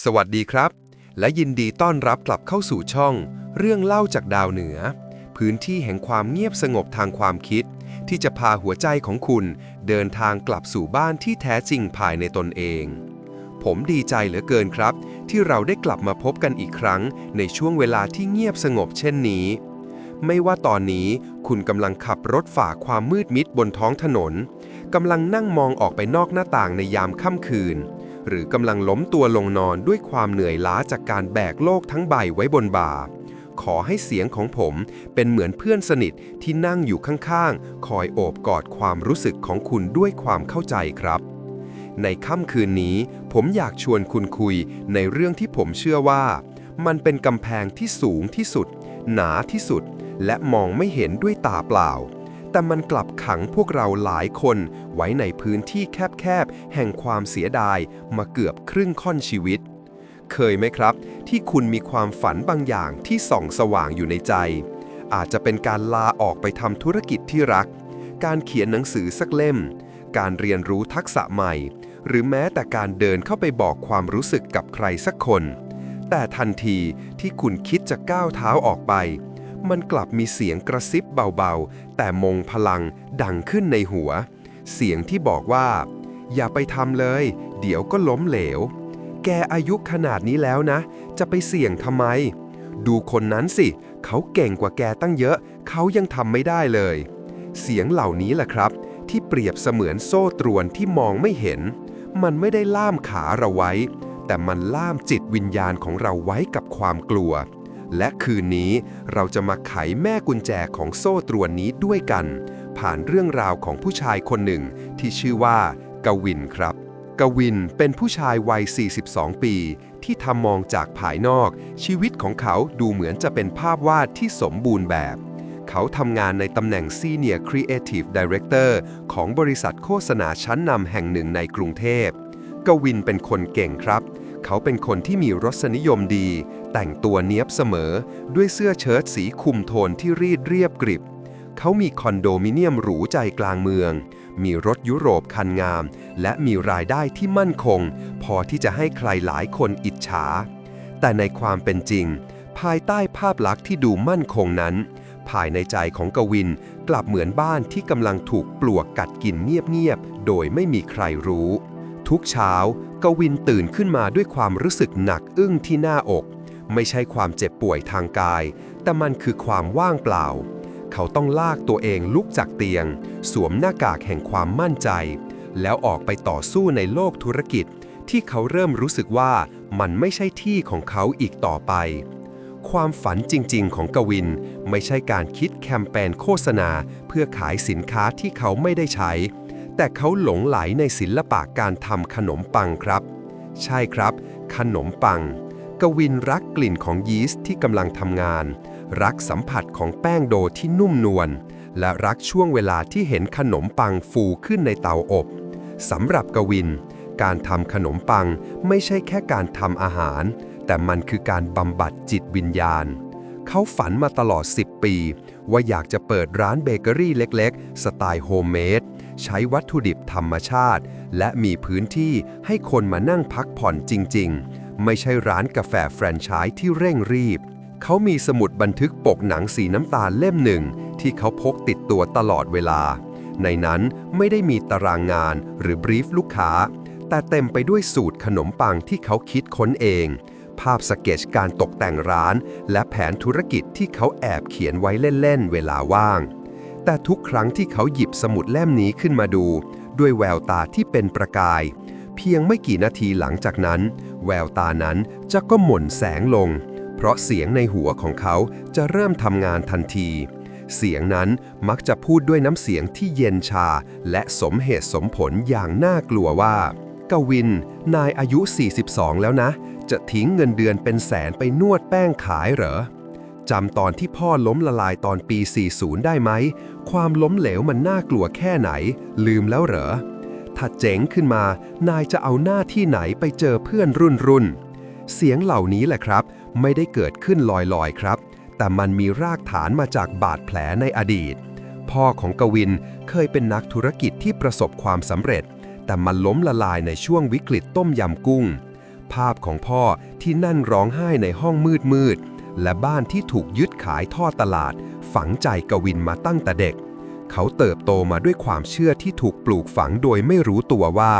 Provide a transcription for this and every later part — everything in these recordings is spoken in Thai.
สวัสดีครับ และยินดีต้อนรับกลับเข้าสู่ช่อง เรื่องเล่าจากดาวเหนือ พื้นที่แห่งความเงียบสงบทางความคิด ที่จะพาหัวใจของคุณเดินทางกลับสู่บ้านที่แท้จริงภายในตนเอง ผมดีใจเหลือเกินครับ ที่เราได้กลับมาพบกันอีกครั้ง ในช่วงเวลาที่เงียบสงบเช่นนี้ ไม่ว่าตอนนี้คุณกำลังขับรถฝ่าความมืดมิดบนท้องถนนกำลังนั่งมองออกไปนอกหน้าต่างในยามค่ำคืน หรือกำลังล้มตัวลงนอนด้วยความเหนื่อยล้าจากการแบกโลกทั้งใบไว้บนบ่า ขอให้เสียงของผมเป็นเหมือนเพื่อนสนิทที่นั่งอยู่ข้างๆ คอยโอบกอดความรู้สึกของคุณด้วยความเข้าใจครับ ในค่ำคืนนี้ ผมอยากชวนคุณคุยในเรื่องที่ผมเชื่อว่า มันเป็นกำแพงที่สูงที่สุด หนาที่สุด และมองไม่เห็นด้วยตาเปล่า แต่มันกลับขังพวกเราหลายคนไว้ในพื้นที่แคบๆ แห่งความเสียดายมาเกือบครึ่งค่อนชีวิต เคยไหมครับ ที่คุณมีความฝันบางอย่างที่ส่องสว่างอยู่ในใจ อาจจะเป็นการลาออกไปทำธุรกิจที่รัก การเขียนหนังสือสักเล่ม การเรียนรู้ทักษะใหม่ หรือแม้แต่การเดินเข้าไปบอกความรู้สึกกับใครสักคน แต่ทันทีที่คุณคิดจะก้าวเท้าออกไป มันกลับมีเสียงกระซิบเบาๆ แต่มงพลังดังขึ้นในหัว เสียงที่บอกว่า อย่าไปทำเลย เดี๋ยวก็ล้มเหลว แกอายุขนาดนี้แล้วนะ จะไปเสี่ยงทำไม ดูคนนั้นสิ เขาเก่งกว่าแกตั้งเยอะ เขายังทำไม่ได้เลย เสียงเหล่านี้แหละครับ ที่เปรียบเสมือนโซ่ตรวนที่มองไม่เห็น มันไม่ได้ล่ามขาเราไว้ แต่มันล่ามจิตวิญญาณของเราไว้กับความกลัว และคืนนี้เราจะมาไขแม่กุญแจของโซ่ตรวนนี้ด้วยกัน ผ่านเรื่องราวของผู้ชายคนหนึ่งที่ชื่อว่ากวินครับ กวินเป็นผู้ชายวัย 42 ปี ที่ทำมองจากภายนอก ชีวิตของเขาดูเหมือนจะเป็นภาพวาดที่สมบูรณ์แบบ เขาทำงานในตำแหน่ง Senior Creative Director ของบริษัทโฆษณาชั้นนำแห่งหนึ่งในกรุงเทพกวินเป็นคนเก่งครับเขาเป็นคนที่มีรสนิยมดี แต่งตัวเนี้ยบเสมอ ด้วยเสื้อเชิ้ตสีคุมโทนที่รีดเรียบกริบ เขามีคอนโดมิเนียมหรูใจกลางเมือง มีรถยุโรปคันงาม และมีรายได้ที่มั่นคง พอที่จะให้ใครหลายคนอิจฉา แต่ในความเป็นจริง ภายใต้ภาพลักษณ์ที่ดูมั่นคงนั้น ภายในใจของกวินกลับเหมือนบ้านที่กำลังถูกปลวกกัดกินเงียบๆ โดยไม่มีใครรู้ ทุกเช้ากวินตื่นขึ้นมาด้วยความรู้สึกหนักอึ้งที่หน้าอก ไม่ใช่ความเจ็บป่วยทางกาย แต่มันคือความว่างเปล่า เขาต้องลากตัวเองลุกจากเตียง สวมหน้ากากแห่งความมั่นใจ แล้วออกไปต่อสู้ในโลกธุรกิจ ที่เขาเริ่มรู้สึกว่ามันไม่ใช่ที่ของเขาอีกต่อไป ความฝันจริง ๆ ของกวิน ไม่ใช่การคิดแคมเปญโฆษณา เพื่อขายสินค้าที่เขาไม่ได้ใช้ แต่เขาหลงไหลในศิลปะการทำขนมปังครับ ใช่ครับ ขนมปัง กวินรักกลิ่นของยีสต์ที่กำลังทำงาน รักสัมผัสของแป้งโดที่นุ่มนวล และรักช่วงเวลาที่เห็นขนมปังฟูขึ้นในเตาอบสำหรับกวิน การทำขนมปังไม่ใช่แค่การทำอาหาร แต่มันคือการบำบัดจิตวิญญาณ เขาฝันมาตลอด 10 ปี ว่าอยากจะเปิดร้านเบเกอรี่เล็ก ๆ สไตล์โฮมเมด ใช้วัตถุดิบธรรมชาติ และมีพื้นที่ให้คนมานั่งพักผ่อนจริง ๆ ไม่ใช่ร้านกาแฟแฟรนไชส์ที่เร่งรีบ เขามีสมุดบันทึกปกหนังสีน้ำตาลเล่มหนึ่ง ที่เขาพกติดตัวตลอดเวลา ในนั้นไม่ได้มีตารางงานหรือบรีฟลูกค้า แต่เต็มไปด้วยสูตรขนมปังที่เขาคิดค้นเองภาพสเก็ตการตกแต่งร้าน และแผนธุรกิจที่เขาแอบเขียนไว้เล่น ๆ เวลาว่าง แต่ทุกครั้งที่เขาหยิบสมุดเล่มนี้ขึ้นมาดู ด้วยแววตาที่เป็นประกาย เพียงไม่กี่นาทีหลังจากนั้น แววตานั้นจะก็หม่นแสงลง เพราะเสียงในหัวของเขาจะเริ่มทำงานทันที เสียงนั้นมักจะพูดด้วยน้ำเสียงที่เย็นชา และสมเหตุสมผลอย่างน่ากลัวว่ากวิน นายอายุ 42 แล้วนะ จะทิ้งเงินเดือนเป็นแสนไปนวดแป้งขายเหรอ จำตอนที่พ่อล้มละลายตอนปี 40 ได้ไหม ความล้มเหลวมันน่ากลัวแค่ไหน ลืมแล้วเหรอ ถ้าเจ๋งขึ้นมา นายจะเอาหน้าที่ไหนไปเจอเพื่อนรุ่นรุ่น เสียงเหล่านี้แหละครับ ไม่ได้เกิดขึ้นลอยๆครับ แต่มันมีรากฐานมาจากบาดแผลในอดีต พ่อของกวินเคยเป็นนักธุรกิจที่ประสบความสำเร็จ แต่มันล้มละลายในช่วงวิกฤตต้มยำกุ้ง ภาพของพ่อที่นั่นร้องไห้ในห้องมืดมืด และบ้านที่ถูกยึดขายทอดตลาด ฝังใจกวินมาตั้งแต่เด็ก เขาเติบโตมาด้วยความเชื่อที่ถูกปลูกฝังโดยไม่รู้ตัวว่า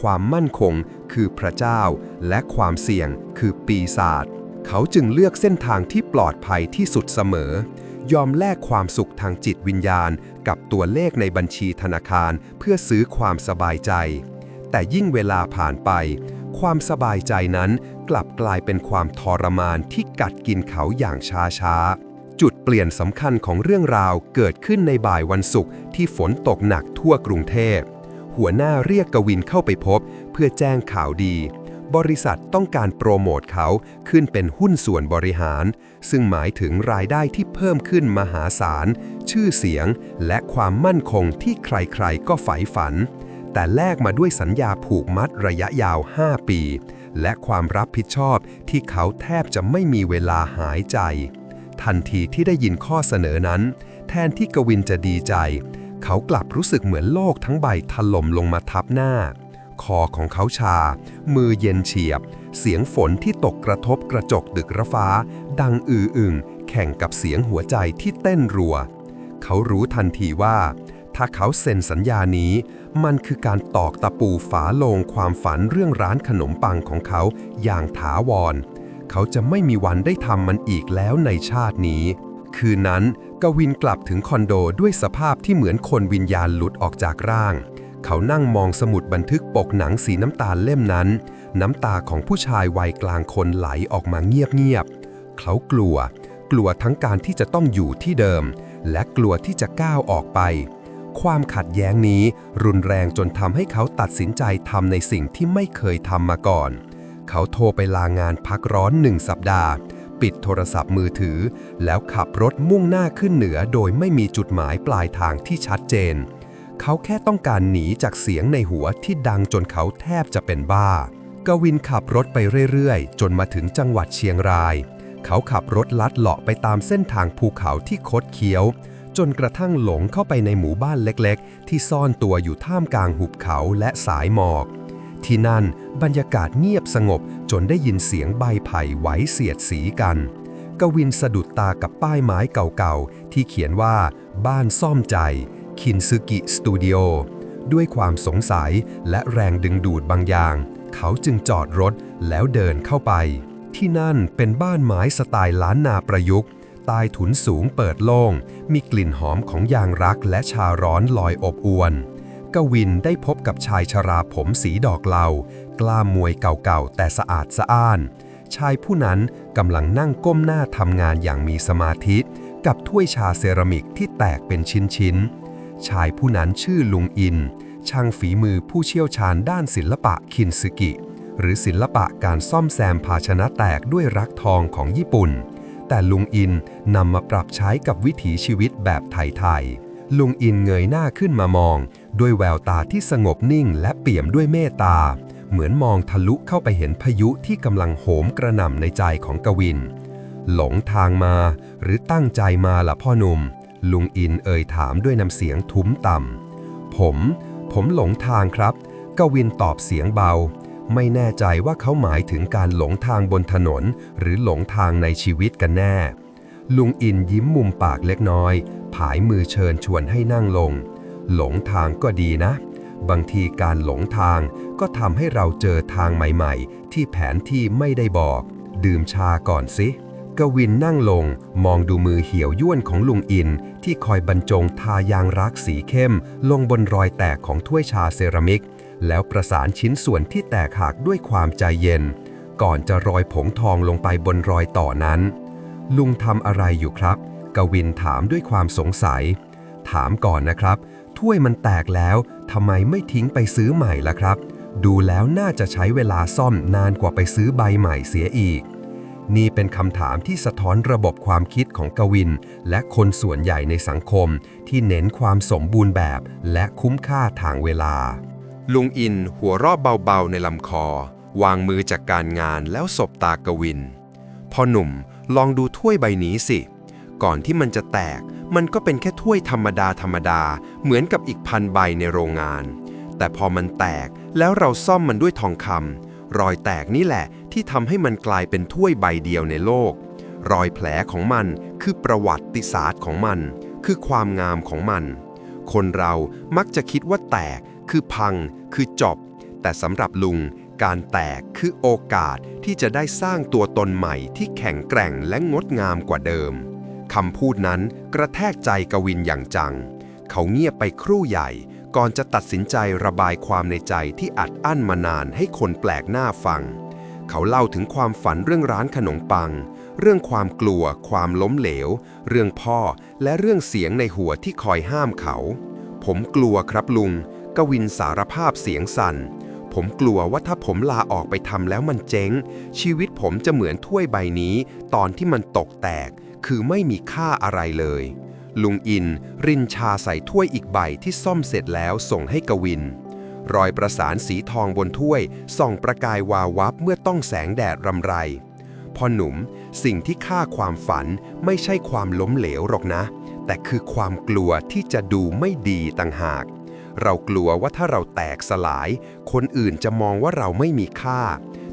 ความมั่นคงคือพระเจ้า และความเสี่ยงคือปีศาจเขาจึงเลือกเส้นทางที่ปลอดภัยที่สุดเสมอ ยอมแลกความสุขทางจิตวิญญาณ กับตัวเลขในบัญชีธนาคารเพื่อซื้อความสบายใจ แต่ยิ่งเวลาผ่านไป ความสบายใจนั้นกลับกลายเป็นความทรมานที่กัดกินเขาอย่างช้าๆจุดเปลี่ยนสำคัญของเรื่องราวเกิดขึ้นในบ่ายวันศุกร์ที่ฝนตกหนักทั่วกรุงเทพ หัวหน้าเรียกกวินเข้าไปพบ เพื่อแจ้งข่าวดี บริษัทต้องการโปรโมทเขาขึ้นเป็นหุ้นส่วนบริหาร ซึ่งหมายถึงรายได้ที่เพิ่มขึ้นมหาศาล ชื่อเสียง และความมั่นคงที่ใครๆก็ใฝ่ฝัน แต่แลกมาด้วยสัญญาผูกมัดระยะยาว 5 ปี และความรับผิดชอบที่เขาแทบจะไม่มีเวลาหายใจ ทันทีที่ได้ยินข้อเสนอนั้น แทนที่กวินจะดีใจ เขากลับรู้สึกเหมือนโลกทั้งใบถล่มลงมาทับหน้า คอของเขาชา มือเย็นเฉียบ เสียงฝนที่ตกกระทบกระจกดึกระฟ้า ดังอืออึงแข่งกับเสียงหัวใจที่เต้นรัว เขารู้ทันทีว่า ถ้าเขาเซ็นสัญญานี้ มันคือการตอกตะปูฝาโลงความฝันเรื่องร้านขนมปังของเขาอย่างถาวร เขาจะไม่มีวันได้ทำมันอีกแล้วในชาตินี้ คืนนั้นกวินกลับถึงคอนโดด้วยสภาพที่เหมือนคนวิญญาณหลุดออกจากร่าง เขานั่งมองสมุดบันทึกปกหนังสีน้ำตาลเล่มนั้น น้ำตาของผู้ชายวัยกลางคนไหลออกมาเงียบๆเขากลัว กลัวทั้งการที่จะต้องอยู่ที่เดิม และกลัวที่จะก้าวออกไป ความขัดแย้งนี้รุนแรงจนทำให้เขาตัดสินใจทำในสิ่งที่ไม่เคยทำมาก่อน เขาโทรไปลางานพักร้อนหนึ่งสัปดาห์ ปิดโทรศัพท์มือถือ แล้วขับรถมุ่งหน้าขึ้นเหนือโดยไม่มีจุดหมายปลายทางที่ชัดเจน เขาแค่ต้องการหนีจากเสียงในหัวที่ดังจนเขาแทบจะเป็นบ้ากวินขับรถไปเรื่อยๆ จนมาถึงจังหวัดเชียงราย เขาขับรถลัดเลาะไปตามเส้นทางภูเขาที่คดเคี้ยว จนกระทั่งหลงเข้าไปในหมู่บ้านเล็กๆ ที่ซ่อนตัวอยู่ท่ามกลางหุบเขาและสายหมอก ที่นั่นบรรยากาศเงียบสงบจนได้ยินเสียงใบไผ่ไหวเสียดสีกัน กวินสะดุดตากับป้ายไม้เก่าๆ ที่เขียนว่า บ้านซ่อมใจ คินซึกิสตูดิโอ ด้วยความสงสัยและแรงดึงดูดบางอย่าง เขาจึงจอดรถแล้วเดินเข้าไป ที่นั่นเป็นบ้านไม้สไตล์ล้านนาประยุกต์ ใต้ถุนสูงเปิดโล่ง มีกลิ่นหอมของยางรักและชาร้อนลอยอบอวน กวินได้พบกับชายชราผมสีดอกเหลากล้ามมวยเก่าๆ แต่สะอาดสะอ้าน ชายผู้นั้นกำลังนั่งก้มหน้าทำงานอย่างมีสมาธิ กับถ้วยชาเซรามิกที่แตกเป็นชิ้นๆ ชายผู้นั้นชื่อลุงอิน ช่างฝีมือผู้เชี่ยวชาญด้านศิลปะคินซึกิ หรือศิลปะการซ่อมแซมภาชนะแตกด้วยรักทองของญี่ปุ่น แต่ลุงอินนำมาปรับใช้กับวิถีชีวิตแบบไทยๆลุงอินเงยหน้าขึ้นมามอง ด้วยแววตาที่สงบนิ่งและเปี่ยมด้วยเมตตา เหมือนมองทะลุเข้าไปเห็นพายุที่กำลังโหมกระหน่ำในใจของกวิน หลงทางมาหรือตั้งใจมาล่ะพ่อหนุ่ม ลุงอินเอ่ยถามด้วยน้ำเสียงทุ้มต่ำผม ผมหลงทางครับ กวินตอบเสียงเบา ไม่แน่ใจว่าเขาหมายถึงการหลงทางบนถนน หรือหลงทางในชีวิตกันแน่ ลุงอินยิ้มมุมปากเล็กน้อย ผายมือเชิญชวนให้นั่งลง หลงทางก็ดีนะ บางทีการหลงทางก็ทำให้เราเจอทางใหม่ๆ ที่แผนที่ไม่ได้บอก ดื่มชาก่อนสิกวินนั่งลงมองดูมือเหี่ยวย่วนของลุงอิน ที่คอยบรรจงทายางรักสีเข้ม ลงบนรอยแตกของถ้วยชาเซรามิก แล้วประสานชิ้นส่วนที่แตกหักด้วยความใจเย็น ก่อนจะรอยผงทองลงไปบนรอยต่อนั้น ลุงทำอะไรอยู่ครับ กวินถามด้วยความสงสัย ถามก่อนนะครับ ถ้วยมันแตกแล้วทำไมไม่ทิ้งไปซื้อใหม่ล่ะครับ ดูแล้วน่าจะใช้เวลาซ่อมนานกว่าไปซื้อใบใหม่เสียอีก นี่เป็นคำถามที่สะท้อนระบบความคิดของกวิน และคนส่วนใหญ่ในสังคมที่เน้นความสมบูรณ์แบบและคุ้มค่าทางเวลา ลุงอินหัวรอบเบาๆในลำคอ วางมือจากการงานแล้วสบตากวินพ่อหนุ่มลองดูถ้วยใบนี้สิ ก่อนที่มันจะแตก มันก็เป็นแค่ถ้วยธรรมดาธรรมดา เหมือนกับอีกพันใบในโรงงาน แต่พอมันแตกแล้วเราซ่อมมันด้วยทองคำรอยแตกนี่แหละที่ทำให้มันกลายเป็นถ้วยใบเดียวในโลก รอยแผลของมันคือประวัติศาสตร์ของมัน คือความงามของมัน คนเรามักจะคิดว่าแตก คือพัง คือจบ แต่สำหรับลุง การแตกคือโอกาสที่จะได้สร้างตัวตนใหม่ที่แข็งแกร่งและงดงามกว่าเดิมคำพูดนั้นกระแทกใจกวินอย่างจัง เขาเงียบไปครู่ใหญ่ ก่อนจะตัดสินใจระบายความในใจที่อัดอั้นมานานให้คนแปลกหน้าฟัง เขาเล่าถึงความฝันเรื่องร้านขนมปัง เรื่องความกลัว ความล้มเหลว เรื่องพ่อและเรื่องเสียงในหัวที่คอยห้ามเขา ผมกลัวครับลุง กวินสารภาพเสียงสั่น ผมกลัวว่าถ้าผมลาออกไปทำแล้วมันเจ๊ง ชีวิตผมจะเหมือนถ้วยใบนี้ ตอนที่มันตกแตก คือไม่มีค่าอะไรเลย ลุงอิน รินชาใส่ถ้วยอีกใบที่ซ่อมเสร็จแล้วส่งให้กวิน รอยประสานสีทองบนถ้วย ส่องประกายวาววับเมื่อต้องแสงแดดรำไรพ่อหนุ่มสิ่งที่ฆ่าความฝันไม่ใช่ความล้มเหลวหรอกนะ แต่คือความกลัวที่จะดูไม่ดีต่างหาก เรากลัวว่าถ้าเราแตกสลาย คนอื่นจะมองว่าเราไม่มีค่า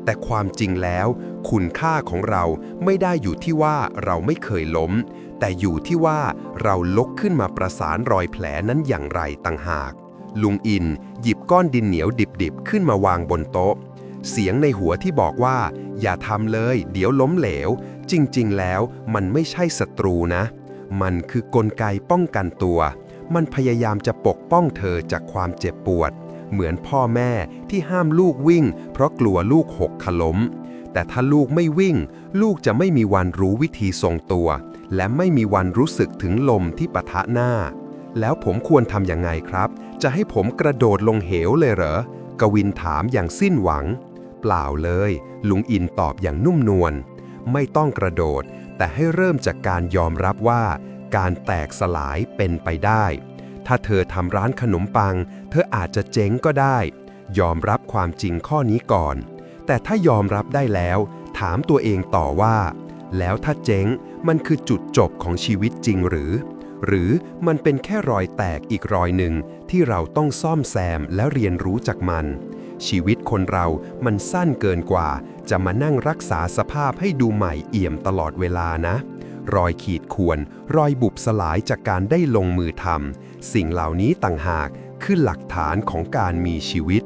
แต่ความจริงแล้ว คุณค่าของเราไม่ได้อยู่ที่ว่าเราไม่เคยล้ม แต่อยู่ที่ว่าเราลกขึ้นมาประสานรอยแผลนั้นอย่างไรต่างหาก ลุงอิน หยิบก้อนดินเหนียวดิบๆ ขึ้นมาวางบนโต๊ะ เสียงในหัวที่บอกว่า อย่าทำเลย เดี๋ยวล้มเหลว จริงๆ แล้วมันไม่ใช่ศัตรูนะ มันคือกลไกป้องกันตัว มันพยายามจะปกป้องเธอจากความเจ็บปวด เหมือนพ่อแม่ที่ห้ามลูกวิ่ง เพราะกลัวลูกหกขล้ม แต่ถ้าลูกไม่วิ่ง ลูกจะไม่มีวันรู้วิธีทรงตัว และไม่มีวันรู้สึกถึงลมที่ปะทะหน้า แล้วผมควรทำยังไงครับ จะให้ผมกระโดดลงเหวเลยเหรอ กวินถามอย่างสิ้นหวัง เปล่าเลย ลุงอินตอบอย่างนุ่มนวลไม่ต้องกระโดด แต่ให้เริ่มจากการยอมรับว่า การแตกสลายเป็นไปได้ ถ้าเธอทำร้านขนมปัง เธออาจจะเจ๊งก็ได้ ยอมรับความจริงข้อนี้ก่อน แต่ถ้ายอมรับได้แล้ว ถามตัวเองต่อว่า แล้วถ้าเจ๊งมันคือจุดจบของชีวิตจริงหรือ หรือมันเป็นแค่รอยแตกอีกรอยหนึ่งที่เราต้องซ่อมแซมและเรียนรู้จากมันชีวิตคนเรามันสั้นเกินกว่า จะมานั่งรักษาสภาพให้ดูใหม่เอี่ยมตลอดเวลานะ รอยขีดข่วน รอยบุบสลายจากการได้ลงมือทำสิ่งเหล่านี้ต่างหากคือหลักฐานของการมีชีวิต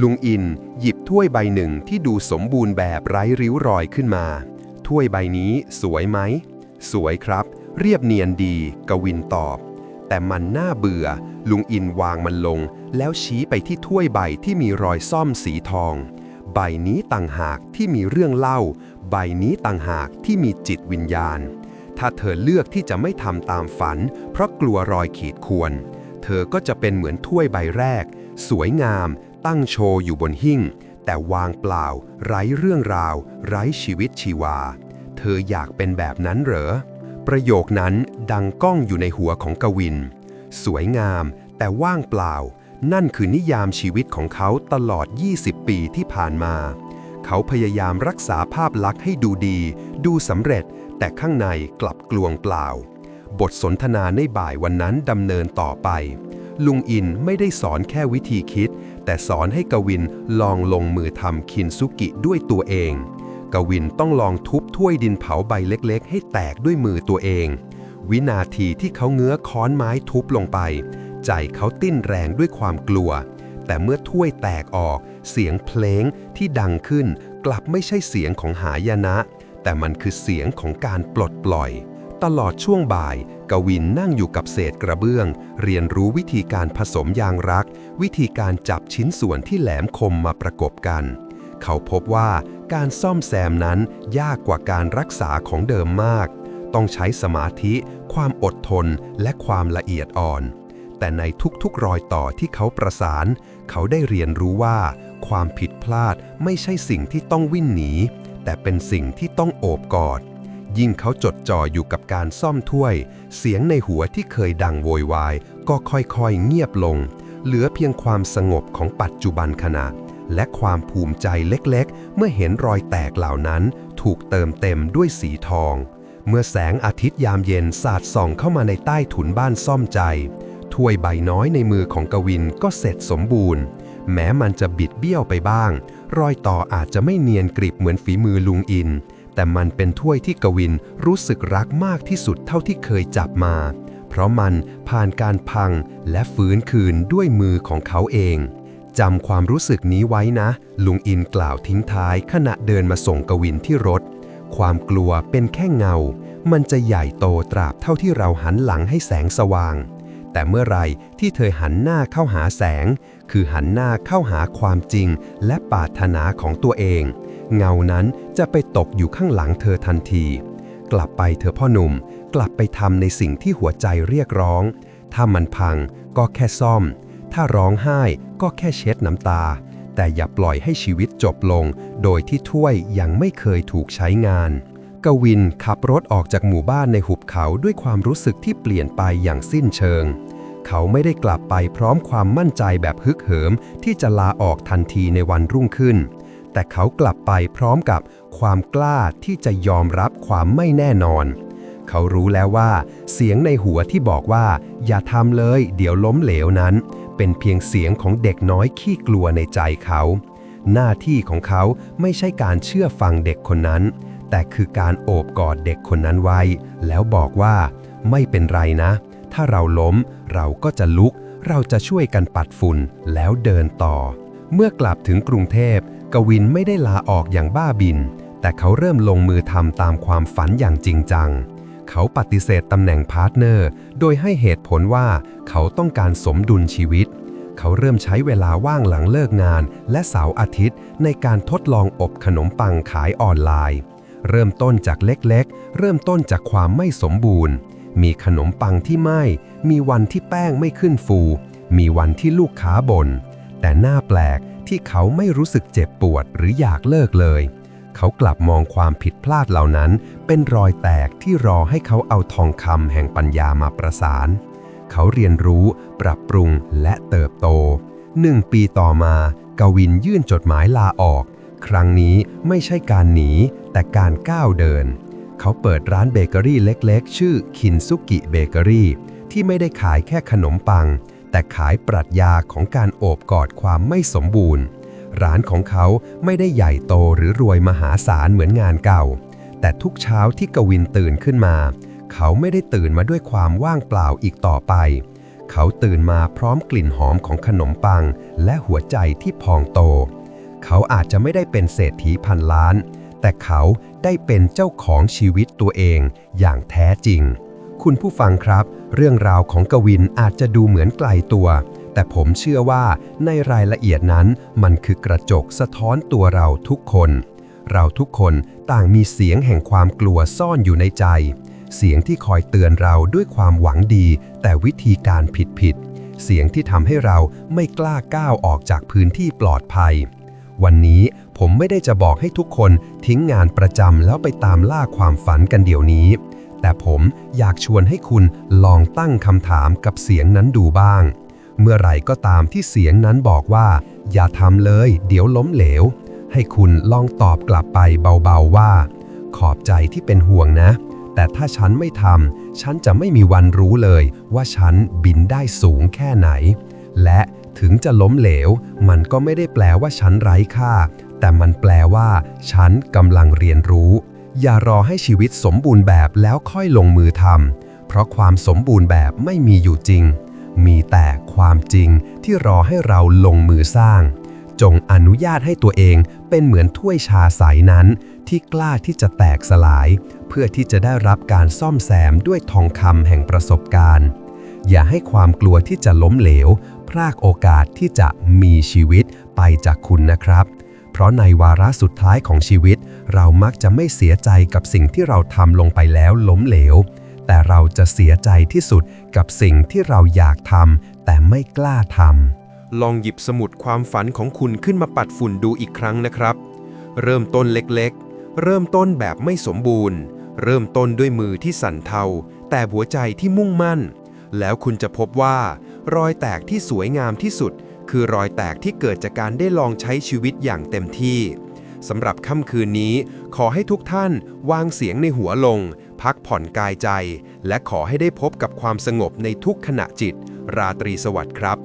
ลุงอินหยิบถ้วยใบหนึ่งที่ดูสมบูรณ์แบบไร้ริ้วรอยขึ้นมา ถ้วยใบนี้สวยไหม สวยครับ เรียบเนียนดี กวินตอบ แต่มันน่าเบื่อ ลุงอินวางมันลง แล้วชี้ไปที่ถ้วยใบที่มีรอยซ่อมสีทอง ใบนี้ต่างหากที่มีเรื่องเล่า ใบนี้ต่างหากที่มีจิตวิญญาณ ถ้าเธอเลือกที่จะไม่ทำตามฝัน เพราะกลัวรอยขีดข่วน เธอก็จะเป็นเหมือนถ้วยใบแรก สวยงาม ตั้งโชว์อยู่บนหิ้ง แต่วางเปล่า ไร้เรื่องราว ไร้ชีวิตชีวา เธออยากเป็นแบบนั้นเหรอ ประโยคนั้นดังก้องอยู่ในหัวของกวิน สวยงาม แต่ว่างเปล่า นั่นคือนิยามชีวิตของเขาตลอด 20 ปีที่ผ่านมา เขาพยายามรักษาภาพลักษณ์ให้ดูดี ดูสำเร็จ แต่ข้างในกลับกลวงเปล่า บทสนทนาในบ่ายวันนั้นดำเนินต่อไป ลุงอินไม่ได้สอนแค่วิธีคิด แต่สอนให้กวินลองลงมือทำคินซุกิด้วยตัวเอง กวินต้องลองทุบถ้วยดินเผาใบเล็กๆ ให้แตกด้วยมือตัวเอง วินาทีที่เขาเงื้อค้อนไม้ทุบลงไป ใจเขาติ้นแรงด้วยความกลัว แต่เมื่อถ้วยแตกออก เสียงเพลงที่ดังขึ้น กลับไม่ใช่เสียงของหายนะ แต่มันคือเสียงของการปลดปล่อย ตลอดช่วงบ่าย กวินนั่งอยู่กับเศษกระเบื้อง เรียนรู้วิธีการผสมยางรัก วิธีการจับชิ้นส่วนที่แหลมคมมาประกบกัน เขาพบว่าการซ่อมแซมนั้นยากกว่าการรักษาของเดิมมาก ต้องใช้สมาธิ ความอดทน และความละเอียดอ่อน แต่ในทุกๆรอยต่อที่เขาประสาน เขาได้เรียนรู้ว่า ความผิดพลาดไม่ใช่สิ่งที่ต้องวิ่งหนี แต่เป็นสิ่งที่ต้องโอบกอด ยิ่งเขาจดจ่ออยู่กับการซ่อมถ้วย เสียงในหัวที่เคยดังโวยวาย ก็ค่อยๆเงียบลง เหลือเพียงความสงบของปัจจุบันขณะ และความภูมิใจเล็กๆ เมื่อเห็นรอยแตกเหล่านั้น ถูกเติมเต็มด้วยสีทอง เมื่อแสงอาทิตย์ยามเย็นสาดส่องเข้ามาในใต้ถุนบ้านซ่อมใจถ้วยใบน้อยในมือของกวินก็เสร็จสมบูรณ์ แม้มันจะบิดเบี้ยวไปบ้าง รอยต่ออาจจะไม่เนียนกริบเหมือนฝีมือลุงอิน แต่มันเป็นถ้วยที่กวินรู้สึกรักมากที่สุดเท่าที่เคยจับมา เพราะมันผ่านการพังและฟื้นคืนด้วยมือของเขาเองจำความรู้สึกนี้ไว้นะ ลุงอินกล่าวทิ้งท้ายขณะเดินมาส่งกวินที่รถ ความกลัวเป็นแค่เงา มันจะใหญ่โตตราบเท่าที่เราหันหลังให้แสงสว่าง แต่เมื่อไรที่เธอหันหน้าเข้าหาแสง คือหันหน้าเข้าหาความจริงและปรารถนาของตัวเอง เงานั้นจะไปตกอยู่ข้างหลังเธอทันที กลับไปเธอพ่อหนุ่ม กลับไปทำในสิ่งที่หัวใจเรียกร้อง ถ้ามันพังก็แค่ซ่อม ถ้าร้องไห้ก็แค่เช็ดน้ำตา แต่อย่าปล่อยให้ชีวิตจบลง โดยที่ถ้วยยังไม่เคยถูกใช้งานกวินขับรถออกจากหมู่บ้านในหุบเขาด้วยความรู้สึกที่เปลี่ยนไปอย่างสิ้นเชิง เขาไม่ได้กลับไปพร้อมความมั่นใจแบบฮึกเหิม ที่จะลาออกทันทีในวันรุ่งขึ้น แต่เขากลับไปพร้อมกับความกล้าที่จะยอมรับความไม่แน่นอน เขารู้แล้วว่า เสียงในหัวที่บอกว่า อย่าทำเลย เดี๋ยวล้มเหลวนั้น เป็นเพียงเสียงของเด็กน้อยขี้กลัวในใจเขา หน้าที่ของเขาไม่ใช่การเชื่อฟังเด็กคนนั้น แต่คือการโอบกอดเด็กคนนั้นไว้ แล้วบอกว่า ไม่เป็นไรนะ ถ้าเราล้ม เราก็จะลุก เราจะช่วยกันปัดฝุ่นแล้วเดินต่อ เมื่อกลับถึงกรุงเทพ กวินไม่ได้ลาออกอย่างบ้าบิน แต่เขาเริ่มลงมือทำตามความฝันอย่างจริงจัง เขาปฏิเสธตำแหน่งพาร์ทเนอร์ โดยให้เหตุผลว่าเขาต้องการสมดุลชีวิต เขาเริ่มใช้เวลาว่างหลังเลิกงาน และเสาร์อาทิตย์ ในการทดลองอบขนมปังขายออนไลน์เริ่มต้นจากเล็กๆ เริ่มต้นจากความไม่สมบูรณ์ มีขนมปังที่ไหม้ มีวันที่แป้งไม่ขึ้นฟู มีวันที่ลูกค้าบน่น แต่หน้าแปลกที่เขาไม่รู้สึกเจ็บปวดหรืออยากเลิกเลย เขากลับมองความผิดพลาดเหล่านั้น เป็นรอยแตกที่รอให้เขาเอาทองคำแห่งปัญญามาประสาน เขาเรียนรู้ ปรับปรุงและเติบโตหนึ่งปีต่อมากวินยื่นจดหมายลาออก ครั้งนี้ไม่ใช่การหนีแต่การก้าวเดิน เขาเปิดร้านเบเกอรี่เล็กๆ ชื่อคินซุกิเบเกอรี่ที่ไม่ได้ขายแค่ขนมปัง แต่ขายปรัชญาของการโอบกอดความไม่สมบูรณ์ ร้านของเขาไม่ได้ใหญ่โตหรือรวยมหาศาลเหมือนงานเก่า แต่ทุกเช้าที่กวินตื่นขึ้นมา เขาไม่ได้ตื่นมาด้วยความว่างเปล่าอีกต่อไป เขาตื่นมาพร้อมกลิ่นหอมของขนมปัง และหัวใจที่พองโต เขาอาจจะไม่ได้เป็นเศรษฐีพันล้าน แต่เขาได้เป็นเจ้าของชีวิตตัวเองอย่างแท้จริง คุณผู้ฟังครับ เรื่องราวของกวินอาจจะดูเหมือนไกลตัว แต่ผมเชื่อว่าในรายละเอียดนั้นมันคือกระจกสะท้อนตัวเราทุกคน เราทุกคนต่างมีเสียงแห่งความกลัวซ่อนอยู่ในใจ เสียงที่คอยเตือนเราด้วยความหวังดี แต่วิธีการผิดๆเสียงที่ทำให้เราไม่กล้าก้าวออกจากพื้นที่ปลอดภัย วันนี้ ผมไม่ได้จะบอกให้ทุกคนทิ้งงานประจำแล้วไปตามล่าความฝันกันเดี๋ยวนี้ แต่ผมอยากชวนให้คุณลองตั้งคำถามกับเสียงนั้นดูบ้าง เมื่อไหร่ก็ตามที่เสียงนั้นบอกว่า อย่าทำเลย เดี๋ยวล้มเหลว ให้คุณลองตอบกลับไปเบาๆว่า ขอบใจที่เป็นห่วงนะ แต่ถ้าฉันไม่ทำฉันจะไม่มีวันรู้เลย ว่าฉันบินได้สูงแค่ไหน และถึงจะล้มเหลว มันก็ไม่ได้แปลว่าฉันไร้ค่า แต่มันแปลว่า ฉันกำลังเรียนรู้ อย่ารอให้ชีวิตสมบูรณ์แบบแล้วค่อยลงมือทำเพราะความสมบูรณ์แบบไม่มีอยู่จริง มีแต่ความจริงที่รอให้เราลงมือสร้าง จงอนุญาตให้ตัวเองเป็นเหมือนถ้วยชาใสนั้น ที่กล้าที่จะแตกสลาย เพื่อที่จะได้รับการซ่อมแซมด้วยทองคำแห่งประสบการณ์ อย่าให้ความกลัวที่จะล้มเหลว พรากโอกาสที่จะมีชีวิตไปจากคุณนะครับ ราะในวาระสุดท้ายของชีวิต เรามักจะไม่เสียใจกับสิ่งที่เราทำลงไปแล้วล้มเหลว แต่เราจะเสียใจที่สุดกับสิ่งที่เราอยากทำแต่ไม่กล้าทำลองหยิบสมุดความฝันของคุณขึ้นมาปัดฝุ่นดูอีกครั้งนะครับ เริ่มต้นเล็กๆ เริ่มต้นแบบไม่สมบูรณ์ เริ่มต้นด้วยมือที่สั่นเทา แต่หัวใจที่มุ่งมั่น แล้วคุณจะพบว่ารอยแตกที่สวยงามที่สุด คือรอยแตกที่เกิดจากการได้ลองใช้ชีวิตอย่างเต็มที่สำหรับค่ำคืนนี้ ขอให้ทุกท่านวางเสียงในหัวลง พักผ่อนกายใจ และขอให้ได้พบกับความสงบในทุกขณะจิต ราตรีสวัสดิ์ครับ